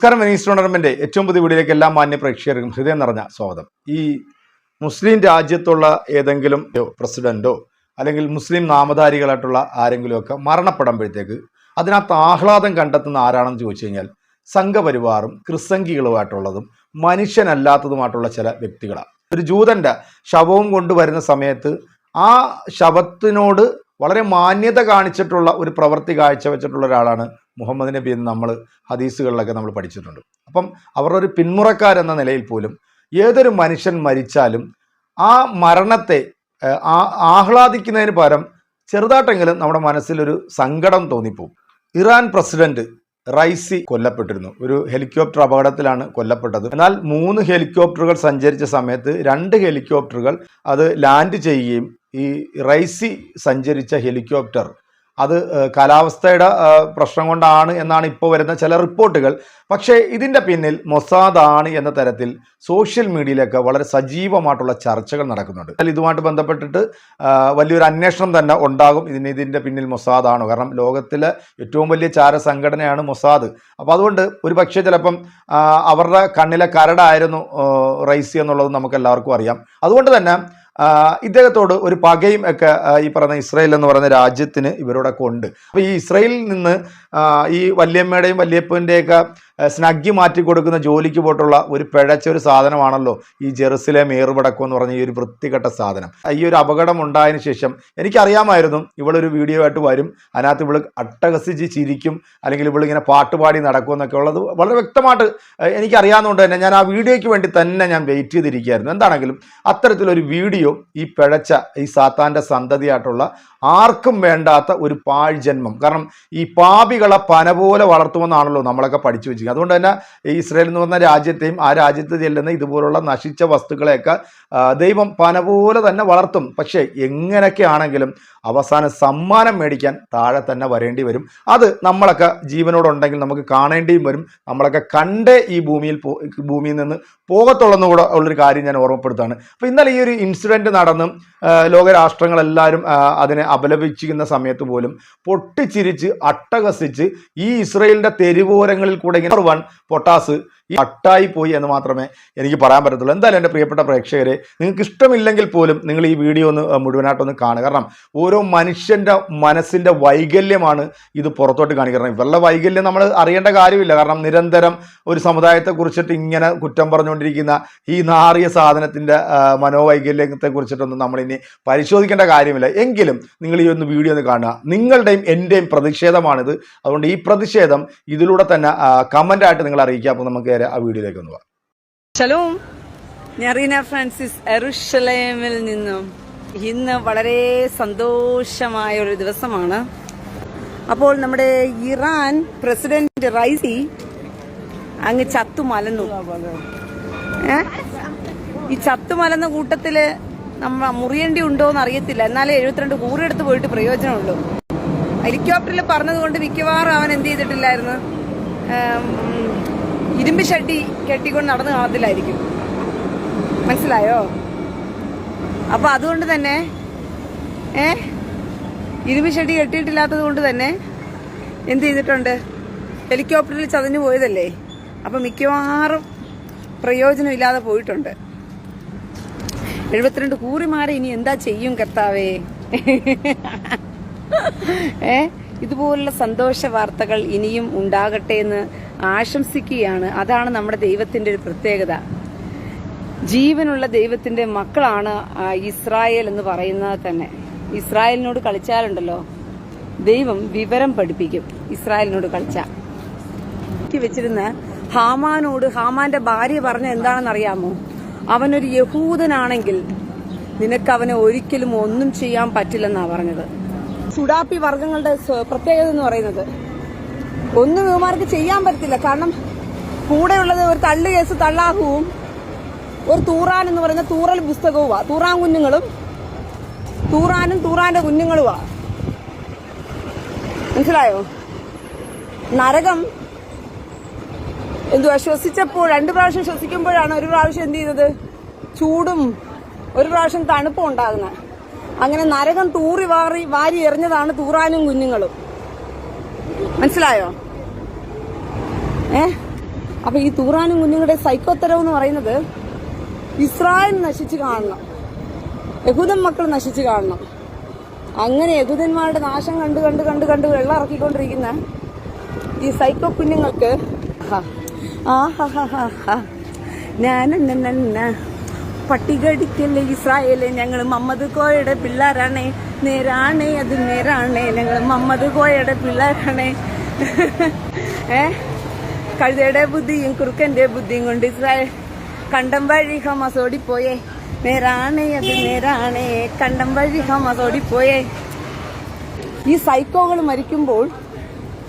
നമസ്കാരം Venice tournament ഏറ്റവും പുതിയ വീഡിയോയിലേക്ക് എല്ലാ മാന്യ പ്രേക്ഷകർക്കും ഹൃദയം നിറഞ്ഞ സ്വാഗതം. ഈ മുസ്ലിം രാജ്യത്തുള്ള ഏതെങ്കിലും പ്രസിഡന്റോ അല്ലെങ്കിൽ മുസ്ലിം നാമധാരികളായിട്ടുള്ള ആരെങ്കിലുമൊക്കെ മരണപ്പെടുമ്പോഴത്തേക്ക് അതിനകത്ത് ആഹ്ലാദം കണ്ടെത്തുന്ന ആരാണെന്ന് ചോദിച്ചു കഴിഞ്ഞാൽ സംഘപരിവാറും ക്രിസംഗികളുമായിട്ടുള്ളതും മനുഷ്യനല്ലാത്തതുമായിട്ടുള്ള ചില വ്യക്തികളാണ്. ഒരു ജൂതന്റെ ശവവും കൊണ്ടുവരുന്ന സമയത്ത് ആ ശവത്തിനോട് വളരെ മാന്യത കാണിച്ചിട്ടുള്ള ഒരു പ്രവൃത്തി കാഴ്ചവെച്ചിട്ടുള്ള ഒരാളാണ് മുഹമ്മദ് നബി എന്ന് നമ്മൾ ഹദീസുകളിലൊക്കെ നമ്മൾ പഠിച്ചിട്ടുണ്ട്. അപ്പം അവരുടെ ഒരു പിന്മുറക്കാരെന്ന നിലയിൽ പോലും ഏതൊരു മനുഷ്യൻ മരിച്ചാലും ആ മരണത്തെ ആഹ്ലാദിക്കുന്നതിന് പകരം ചെറുതായിട്ടെങ്കിലും നമ്മുടെ മനസ്സിലൊരു സങ്കടം തോന്നിപ്പോവും. ഇറാൻ പ്രസിഡന്റ് റൈസി കൊല്ലപ്പെട്ടിരുന്നു. ഒരു ഹെലികോപ്റ്റർ അപകടത്തിലാണ് കൊല്ലപ്പെട്ടത്. എന്നാൽ മൂന്ന് ഹെലികോപ്റ്ററുകൾ സഞ്ചരിച്ച സമയത്ത് രണ്ട് ഹെലികോപ്റ്ററുകൾ അത് ലാൻഡ് ചെയ്യുകയും ഈ റൈസി സഞ്ചരിച്ച ഹെലികോപ്റ്റർ അത് കാലാവസ്ഥയുടെ പ്രശ്നം കൊണ്ടാണ് എന്നാണ് ഇപ്പോൾ വരുന്ന ചില റിപ്പോർട്ടുകൾ. പക്ഷേ ഇതിന്റെ പിന്നിൽ മൊസാദാണ് എന്ന തരത്തിൽ സോഷ്യൽ മീഡിയയിലൊക്കെ വളരെ സജീവമായിട്ടുള്ള ചർച്ചകൾ നടക്കുന്നുണ്ട്. അതിൽ ഇതുമായിട്ട് ബന്ധപ്പെട്ടിട്ട് വലിയൊരു അന്വേഷണം തന്നെ ഉണ്ടാകും. ഇതിന് ഇതിന്റെ പിന്നിൽ മൊസാദാണ് കാരണം ലോകത്തിലെ ഏറ്റവും വലിയ ചാര സംഘടനയാണ് മൊസാദ്. അപ്പോൾ അതുകൊണ്ട് ഒരു പക്ഷേ ചിലപ്പം അവരുടെ കണ്ണിലെ കരടായിരുന്നു റൈസി എന്നുള്ളത് നമുക്ക് എല്ലാവർക്കും അറിയാം. അതുകൊണ്ട് തന്നെ ഇദ്ദേഹത്തോട് ഒരു പകയും ഒക്കെ ഈ പറയുന്ന ഇസ്രയേൽ എന്ന് പറയുന്ന രാജ്യത്തിന് ഇവരോടൊക്കെ ഉണ്ട്. അപ്പോൾ ഈ ഇസ്രയേലിൽ നിന്ന് ഈ വല്യമ്മയുടെയും വല്യപ്പന്റെയൊക്കെ സ്നഗ്ഗി മാറ്റി കൊടുക്കുന്ന ജോലിക്ക് പോയിട്ടുള്ള ഒരു പിഴച്ച ഒരു സാധനമാണല്ലോ ഈ ജെറുസലേം ഏറുപടക്കം എന്ന് പറഞ്ഞ ഈ ഒരു വൃത്തികെട്ട സാധനം. ഈ ഒരു അപകടം ഉണ്ടായതിനു ശേഷം എനിക്കറിയാമായിരുന്നു ഇവളൊരു വീഡിയോ ആയിട്ട് വരും അതിനകത്ത് ഇവൾ അട്ടഹസിച്ച് ചിരിക്കും അല്ലെങ്കിൽ ഇവളിങ്ങനെ പാട്ടുപാടി നടക്കും എന്നൊക്കെ ഉള്ളത് വളരെ വ്യക്തമായിട്ട് എനിക്കറിയാവുന്നതുകൊണ്ട് തന്നെ ഞാൻ ആ വീഡിയോയ്ക്ക് വേണ്ടി തന്നെ ഞാൻ വെയിറ്റ് ചെയ്തിരിക്കുകയായിരുന്നു. എന്താണെങ്കിലും അത്തരത്തിലൊരു വീഡിയോ ഈ പിഴച്ച ഈ സാത്താന്റെ സന്തതിയായിട്ടുള്ള ആർക്കും വേണ്ടാത്ത ഒരു പാഴ്ജന്മം. കാരണം ഈ പാപികളെ പന പോലെ വളർത്തുമെന്നാണല്ലോ നമ്മളൊക്കെ പഠിച്ചു വെച്ചിരിക്കുന്നത് അതുകൊണ്ട് തന്നെ ഇസ്രായേൽ എന്ന് പറഞ്ഞ രാജ്യത്തെയും ആ രാജ്യത്ത് ചെല്ലുന്ന ഇതുപോലുള്ള നശിച്ച വസ്തുക്കളെയൊക്കെ ദൈവം പന പോലെ തന്നെ വളർത്തും. പക്ഷേ എങ്ങനെയൊക്കെ ആണെങ്കിലും അവസാനം സമ്മാനം മേടിക്കാൻ താഴെ തന്നെ വരേണ്ടി വരും. അത് നമ്മളൊക്കെ ജീവനോടുണ്ടെങ്കിൽ നമുക്ക് കാണേണ്ടിയും വരും. നമ്മളൊക്കെ കണ്ടേ ഈ ഭൂമിയിൽ ഭൂമിയിൽ നിന്ന് പോകത്തുള്ളെന്ന് കൂടെ ഉള്ളൊരു കാര്യം ഞാൻ ഓർമ്മപ്പെടുത്താണ് അപ്പോൾ ഇന്നലെ ഈ ഒരു ഇൻസിഡന്റ് നടന്ന് ലോകരാഷ്ട്രങ്ങളെല്ലാവരും അതിനെ അപലപിച്ചിരിക്കുന്ന സമയത്ത് പോലും പൊട്ടിച്ചിരിച്ച് അട്ടഹസിച്ച് ഈ ഇസ്രയേലിന്റെ തെരുവോരങ്ങളിൽ കൂടെ ഇങ്ങനെ വൺ പൊട്ടാസ് ഈ അട്ടായി പോയി എന്ന് മാത്രമേ എനിക്ക് പറയാൻ പറ്റത്തുള്ളൂ. എന്തായാലും എന്റെ പ്രിയപ്പെട്ട പ്രേക്ഷകരെ നിങ്ങൾക്ക് ഇഷ്ടമില്ലെങ്കിൽ പോലും നിങ്ങൾ ഈ വീഡിയോ ഒന്ന് മുഴുവനായിട്ടൊന്ന് കാണുക. കാരണം ഓരോ മനുഷ്യന്റെ മനസ്സിന്റെ വൈകല്യമാണ് ഇത് പുറത്തോട്ട് കാണിക്കുന്നത് ഇവരുടെ വൈകല്യം നമ്മൾ അറിയേണ്ട കാര്യമില്ല. കാരണം നിരന്തരം ഒരു സമുദായത്തെ കുറിച്ചിട്ട് ഇങ്ങനെ കുറ്റം പറഞ്ഞുകൊണ്ടിരിക്കുന്ന ഈ നാറിയ സാധനത്തിന്റെ മനോവൈകല്യത്തെ കുറിച്ചിട്ടൊന്നും നമ്മളിനി പരിശോധിക്കേണ്ട കാര്യമില്ല. എങ്കിലും നിങ്ങൾ ഈ ഒന്ന് വീഡിയോ ഒന്ന് കാണുക. നിങ്ങളുടെയും എന്റെയും പ്രതിഷേധമാണിത്. അതുകൊണ്ട് ഈ പ്രതിഷേധം ഇതിലൂടെ തന്നെ കമന്റ് ആയിട്ട് നിങ്ങൾ അറിയിക്കുക. അപ്പോൾ നമുക്ക് ആ വീഡിയോയിലേക്ക് ഒന്ന് പോകാം. ഷലോം ഞാൻ റീന ഫ്രാൻസിസ് എറുഷലേമിൽ നിന്നും ഇന്ന് വളരെ സന്തോഷമായ ഒരു ദിവസമാണ്. അപ്പോൾ നമ്മുടെ ഇറാൻ പ്രസിഡന്റ് റൈസി അങ്ങ് ചത്തുമലന്നു? ഈ ചത്തുമലന്ന കൂട്ടത്തിൽ നമ്മ മുറിയേണ്ടി ഉണ്ടോ എന്ന് അറിയത്തില്ല എന്നാലേ എഴുപത്തിരണ്ട് കൂറെടുത്ത് പോയിട്ട് പ്രയോജനമുള്ളൂ. ഹെലികോപ്റ്ററിൽ പറഞ്ഞതുകൊണ്ട് മിക്കവാറും അവൻ എന്ത് ചെയ്തിട്ടില്ലായിരുന്നു? ഇരുമ്പ് ഷട്ടി കെട്ടിക്കൊണ്ട് നടന്ന് കാണത്തില്ലായിരിക്കും. മനസ്സിലായോ? അപ്പൊ അതുകൊണ്ട് തന്നെ ഏ? ഇരുമ്പ് ഷട്ടി കെട്ടിയിട്ടില്ലാത്തത് കൊണ്ട് തന്നെ എന്ത് ചെയ്തിട്ടുണ്ട്? ഹെലികോപ്റ്ററിൽ ചതഞ്ഞു പോയതല്ലേ? അപ്പൊ മിക്കവാറും പ്രയോജനമില്ലാതെ പോയിട്ടുണ്ട്. എഴുപത്തിരണ്ട് കൂറിമാരെ ഇനി എന്താ ചെയ്യും കർത്താവേ? ഏ? ഇതുപോലുള്ള സന്തോഷ വാർത്തകൾ ഇനിയും ഉണ്ടാകട്ടെ എന്ന് ആശംസിക്കുകയാണ്. അതാണ് നമ്മുടെ ദൈവത്തിന്റെ ഒരു പ്രത്യേകത. ജീവനുള്ള ദൈവത്തിന്റെ മക്കളാണ് ഇസ്രായേൽ എന്ന് പറയുന്നത് തന്നെ. ഇസ്രായേലിനോട് കളിച്ചാലുണ്ടല്ലോ? ദൈവം വിവരം പഠിപ്പിക്കും. ഇസ്രായേലിനോട് കളിച്ച. വെച്ചിരുന്ന ഹാമാനോട് ഹാമാന്റെ ഭാര്യ പറഞ്ഞ എന്താണെന്ന് അറിയാമോ അവനൊരു യഹൂദനാണെങ്കിൽ നിനക്ക് അവനെ ഒരിക്കലും ഒന്നും ചെയ്യാൻ പറ്റില്ലെന്നാ പറഞ്ഞത്. സുഡാപ്പി വർഗങ്ങളുടെ പ്രത്യേകത എന്ന് പറയുന്നത്. ഒന്നും ഇവമാർക്ക് ചെയ്യാൻ പറ്റത്തില്ല. കാരണം കൂടെയുള്ളത് ഒരു തള്ളു കേസ് തള്ളാഹുവും ഒരു തൂറാൻ എന്ന് പറയുന്ന തൂറൽ പുസ്തകവുമാ. തൂറാൻ കുഞ്ഞുങ്ങളും തൂറാനും തൂറാന്റെ കുഞ്ഞുങ്ങളുമാ. മനസ്സിലായോ? നരകം എന്തുവാ? ശ്വസിച്ചപ്പോൾ രണ്ട് പ്രാവശ്യം ശ്വസിക്കുമ്പോഴാണ് ഒരു പ്രാവശ്യം എന്ത് ചെയ്തത്? ചൂടും ഒരു പ്രാവശ്യം തണുപ്പും ഉണ്ടാകുന്നത്. അങ്ങനെ നരകം തൂറി വാറി വാരി എറിഞ്ഞതാണ് തൂറാനും കുഞ്ഞുങ്ങളും. മനസ്സിലായോ? ഏ? അപ്പൊ ഈ തൂറാനും കുഞ്ഞുങ്ങളുടെ സൈക്കോത്തരം എന്ന് പറയുന്നത് ഇസ്രായേൽ നശിച്ചു കാണണം. യഹൂദൻ മക്കൾ നശിച്ചു കാണണം. അങ്ങനെ യഹൂദന്മാരുടെ നാശം കണ്ട് കണ്ട് കണ്ട് കണ്ട് വെള്ളം ഇറക്കിക്കൊണ്ടിരിക്കുന്ന ഈ സൈക്കോ കുഞ്ഞുങ്ങൾക്ക് ആ ഹാ ഹാ ഹാ ഹ. ഞാൻ പട്ടികടിക്കല്ലേ ഇസ്രായേലേ? ഞങ്ങൾ മമ്മദ് കോയയുടെ പിള്ളേരാണേ. നേരാണേ അത് നേരാണേ. ഞങ്ങൾ മമ്മദ് കോയയുടെ പിള്ളേരാണേ. ഏ? കഴുതയുടെ ബുദ്ധിയും കുറുക്കന്റെ ബുദ്ധിയും കൊണ്ട് ഇസ്രായേൽ കണ്ടം വഴി ഹമാസ് ഓടിപ്പോയേ. നേരാണേ അത് നേരാണേ. കണ്ടം വഴി ഹമാസ് ഓടിപ്പോയേ. ഈ സൈക്കോകൾ മരിക്കുമ്പോൾ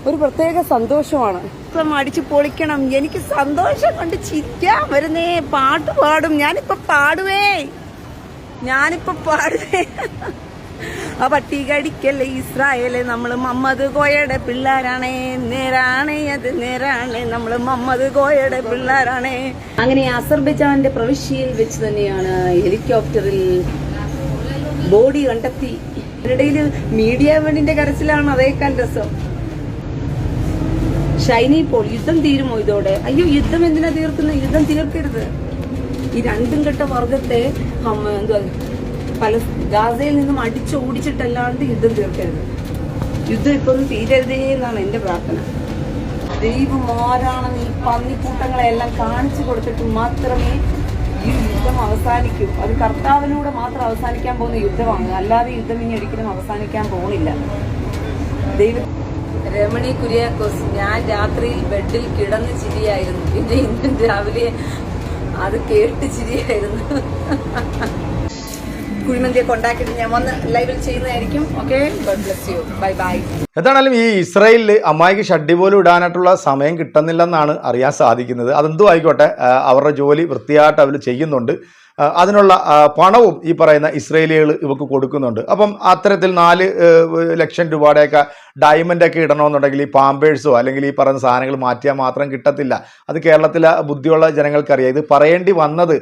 ഒരു പ്രത്യേക സന്തോഷമാണ്. അടിച്ചു പൊളിക്കണം. എനിക്ക് സന്തോഷം കൊണ്ട് ചിരിക്കാൻ വരുന്നേ. പാട്ട് പാടും. ഞാനിപ്പോ പാടുവേ. ഞാനിപ്പോ പാടുവേ. ആ പട്ടി കടിക്കല്ലേ ഇസ്രായേൽ. നമ്മൾ മമ്മദ് കോയയുടെ പിള്ളേരാണേ. നേരാണേ അത് നേരാണേ. നമ്മൾ മമ്മദ് കോയയുടെ പിള്ളേരാണേ. അങ്ങനെ അസർബൈജാന്റെ പ്രവിശ്യയിൽ വെച്ച് തന്നെയാണ് ഹെലികോപ്റ്ററിൽ ബോഡി കണ്ടെത്തി. ഇതിനിടയിൽ മീഡിയ വേണ്ടിന്റെ കരച്ചിലാണ് അതേക്കാൾ രസം. ഷൈനി പോൾ യുദ്ധം തീരുമോ ഇതോടെ? അയ്യോ യുദ്ധം എന്തിനാ തീർക്കുന്നത് യുദ്ധം തീർക്കരുത്. ഈ രണ്ടും കെട്ട വർഗത്തെ എന്തുവാ പല ഗാസയിൽ നിന്നും അടിച്ചോടിച്ചിട്ടല്ലാണ്ട് യുദ്ധം തീർക്കരുത്. യുദ്ധം ഇപ്പൊ ഒന്നും തീരരുതേ എന്നാണ് എന്റെ പ്രാർത്ഥന. ദൈവം ആരാണെന്ന് ഈ പന്നിക്കൂട്ടങ്ങളെല്ലാം കാണിച്ചു കൊടുത്തിട്ട് മാത്രമേ ഈ യുദ്ധം അവസാനിക്കൂ? അത് കർത്താവിലൂടെ മാത്രം അവസാനിക്കാൻ പോകുന്ന യുദ്ധമാണ്. അല്ലാതെ യുദ്ധം ഇനി ഒരിക്കലും അവസാനിക്കാൻ പോകുന്നില്ല. ദൈവം രമണി കുര്യാക്കോസ് ഞാൻ രാത്രിയിൽ ബെഡിൽ കിടന്ന് ചിരിയായിരുന്നു. പിന്നെ ഇന്നും രാവിലെ അത് കേട്ട് ചിരിയായിരുന്നു. കുഴിമന്തിയെ കൊണ്ടാക്കിയിട്ട് ഞാൻ ചെയ്യുന്നതായിരിക്കും. ഗോഡ് ബൈ ബൈ എന്താണെങ്കിലും ഈ ഇസ്രയേലിൽ അമ്മായിക്ക് ഷഡ്ഡി പോലും ഇടാനായിട്ടുള്ള സമയം കിട്ടുന്നില്ലെന്നാണ് അറിയാൻ സാധിക്കുന്നത്. അതെന്തോ ആയിക്കോട്ടെ അവരുടെ ജോലി വൃത്തിയായിട്ട് അവർ ചെയ്യുന്നുണ്ട്. അതിനുള്ള പണവും ഈ പറയുന്ന ഇസ്രയേലികൾ ഇവർക്ക് കൊടുക്കുന്നുണ്ട്. അപ്പം അത്തരത്തിൽ നാല് ലക്ഷം രൂപയുടെയൊക്കെ ഡയമണ്ട് ഒക്കെ ഇടണമെന്നുണ്ടെങ്കിൽ ഈ പാമ്പേഴ്സോ അല്ലെങ്കിൽ ഈ പറയുന്ന സാധനങ്ങൾ മാറ്റിയാൽ മാത്രം കിട്ടത്തില്ല. അത് കേരളത്തിലെ ബുദ്ധിയുള്ള ജനങ്ങൾക്കറിയാം. ഇത് പറയേണ്ടി വന്നത്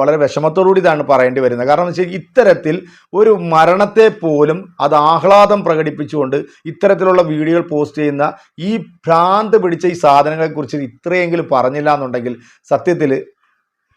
വളരെ വിഷമത്തോടുകൂടി ഇതാണ് പറയേണ്ടി വരുന്നത്. കാരണം വെച്ചാൽ ഇത്തരത്തിൽ ഒരു മരണത്തെ പോലും അത് ആഹ്ലാദം പ്രകടിപ്പിച്ചുകൊണ്ട് ഇത്തരത്തിലുള്ള വീഡിയോകൾ പോസ്റ്റ് ചെയ്യുന്ന ഈ ഭ്രാന്ത് പിടിച്ച ഈ സാധനങ്ങളെക്കുറിച്ച് ഇത്രയെങ്കിലും പറഞ്ഞില്ല എന്നുണ്ടെങ്കിൽ സത്യത്തിൽ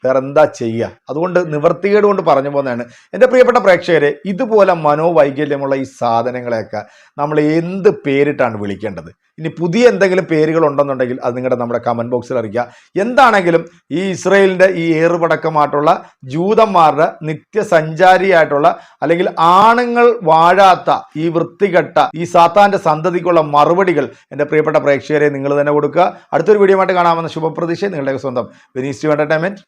വേറെ എന്താ ചെയ്യുക അതുകൊണ്ട് നിവർത്തികേട് കൊണ്ട് പറഞ്ഞു പോകുന്നതാണ്. എന്റെ പ്രിയപ്പെട്ട പ്രേക്ഷകരെ ഇതുപോലെ മനോവൈകല്യമുള്ള ഈ സാധനങ്ങളെയൊക്കെ നമ്മൾ എന്ത് പേരിട്ടാണ് വിളിക്കേണ്ടത്? ഇനി പുതിയ എന്തെങ്കിലും പേരുകൾ ഉണ്ടെന്നുണ്ടെങ്കിൽ അത് നിങ്ങളുടെ നമ്മുടെ കമന്റ് ബോക്സിൽ അറിയിക്കുക. എന്താണെങ്കിലും ഈ ഇസ്രയേലിന്റെ ഈ ഏറുപടക്കമായിട്ടുള്ള ജൂതന്മാരുടെ നിത്യസഞ്ചാരിയായിട്ടുള്ള അല്ലെങ്കിൽ ആണുങ്ങൾ വാഴാത്ത ഈ വൃത്തികെട്ട ഈ സാത്താന്റെ സന്തതിക്കുള്ള മറുപടികൾ എന്റെ പ്രിയപ്പെട്ട പ്രേക്ഷകരെ നിങ്ങൾ തന്നെ കൊടുക്കുക. അടുത്തൊരു വീഡിയോ ആയിട്ട് കാണാമെന്ന ശുഭപ്രതീക്ഷ നിങ്ങളുടെ സ്വന്തം. Venice entertainment